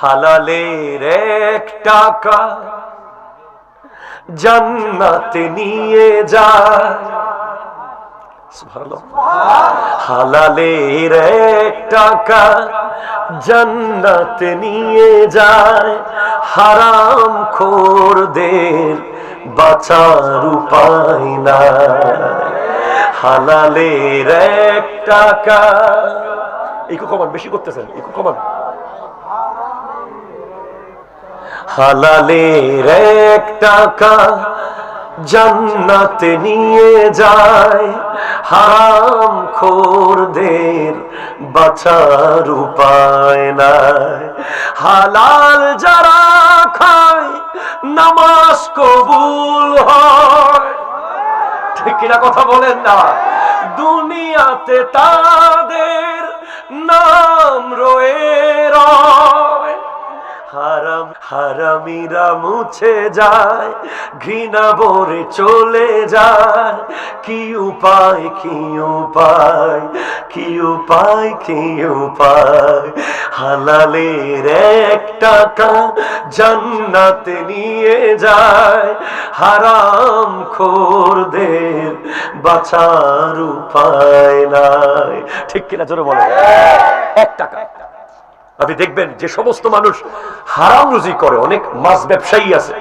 হালালের এক টাকা জান্নাতে নিয়ে সুবহানাল্লাহ। হালালের এক টাকা জান্নাতে নিয়ে যায়। হারাম খোরদের বাঁচার উপায় না হালালের এক টাকা একটু কমান, বেশি করতেছেন একটু কমান। হালালের এক টাকা জান্নাতে নিয়ে যায়। হারাম খোরদের বাঁচার উপায় নাই। হালাল যারা খায়, নামাজ কবুল হয়। ঠিক কথা বলেন না? দুনিয়াতে তাদের নাম রয়ে হারামিরা মুছে যায়, ঘৃণা ভরে চলে যায়। কি উপায় কি উপায় কি উপায় কি উপায়? হালালের এক টাকা জান্নাতে নিয়ে যায়। হারাম খোরদের বাঁচার উপায় নাই। ঠিক কিনা জোরে বলে? এক টাকা। আপনি দেখবেন যে সমস্ত মানুষ হারাম রুজি করে, অনেক মাছ ব্যবসায়ী আছে।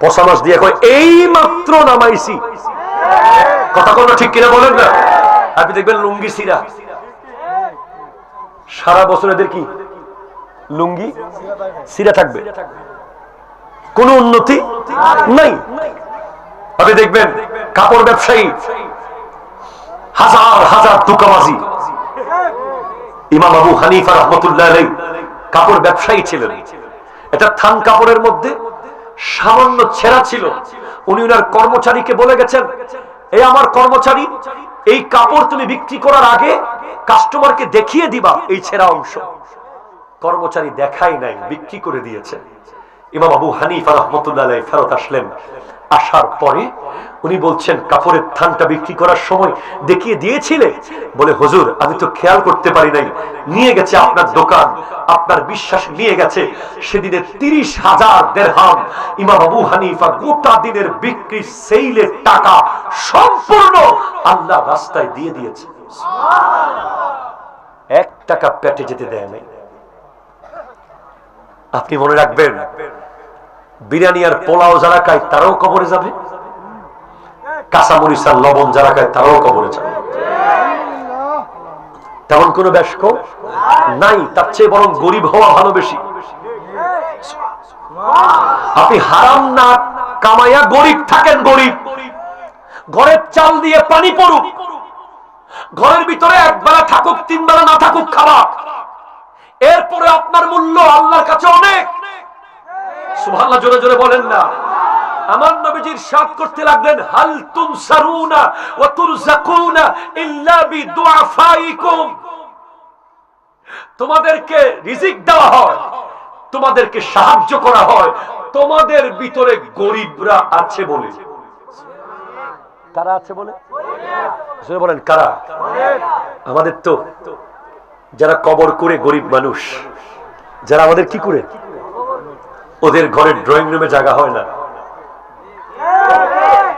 পশা মাছ দিয়ে কয়, এই মাত্র নামাইছি। কথা কোনো ঠিক কিনা বলেন না? আপনি দেখবেন লুঙ্গি সিরা। সারা বছর এদের কি? লুঙ্গি সিরা থাকবে। কোন উন্নতি নাই। আপনি দেখবেন কাপড় ব্যবসায়ী, হাজার হাজার তুকাবাজি ইমাম আবু হানিফা রহমতুল্লাহ কাপড় ব্যবসায়ী ছিলেন। এটা থান কাপড়ের মধ্যে সামান্য ছেঁড়া ছিল। উনি উনার কর্মচারীকে বলে গেছেন এই আমার কর্মচারী, এই কাপড় তুমি বিক্রি করার আগে কাস্টমারকে দেখিয়ে দিবা এই ছেঁড়া অংশ। কর্মচারী দেখাই নাই, বিক্রি করে দিয়েছে। ইমাম আবু হানিফা রহমতুল্লাহ ফেরত আসলেন। আসার পরে উনি বলছেন, কাপড়ের থানটা বিক্রি করার সময় দেখিয়ে দিয়েছিলে? বলে, হুজুর, আমি তো খেয়াল করতে পারি নাই। নিয়ে গেছে আপনার দোকান, আপনার বিশ্বাস নিয়ে গেছে। সেদিনে তিরিশ হাজার দেড়হাম ইমাম আবু হানিফা গোটা দিনের বিক্রি, সেইলের টাকা সম্পূর্ণ আল্লাহ রাস্তায় দিয়ে দিয়েছে। এক টাকা পেটে যেতে দেয় নাই। আপনি মনে রাখবেন বিরিয়ানি আর পোলাও যারা খায়, তারাও কবরে যাবে? কাঁচামরিচ আর লবণ যারা খায়, তারাও কবরে যাবে। তেমন কোন ব্যস্ক নাই, তার চেয়ে বরং গরিব হওয়া ভালো বেশি। আপনি হারাম না, কামাইয়া গরিব থাকেন গরিব। ঘরের চাল দিয়ে পানি পড়ুক। ঘরের ভিতরে একবেলা থাকুক তিন না থাকুক খাবার এরপরে আপনার মূল্য আল্লাহর কাছে অনেক। সুবহানাল্লাহ, জোরে জোরে বলেন না। আমার নবীজির করতে লাগলেন, হাল তুরজাকুনা ইল্লা তোমাদেরকে রিজিক দেওয়া হয়, তোমাদেরকে সাহায্য করা হয়, তোমাদের ভিতরে গরিবরা আছে বলে। কারা আছে বলে? বলেন, কারা? আমাদের তো যারা কবর করে গরিব মানুষ, যারা আমাদের কি করে? ওদের ঘরের ড্রয়িং রুমে জায়গা হয় না।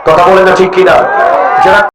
কথা বলে না ঠিক কিনা? যারা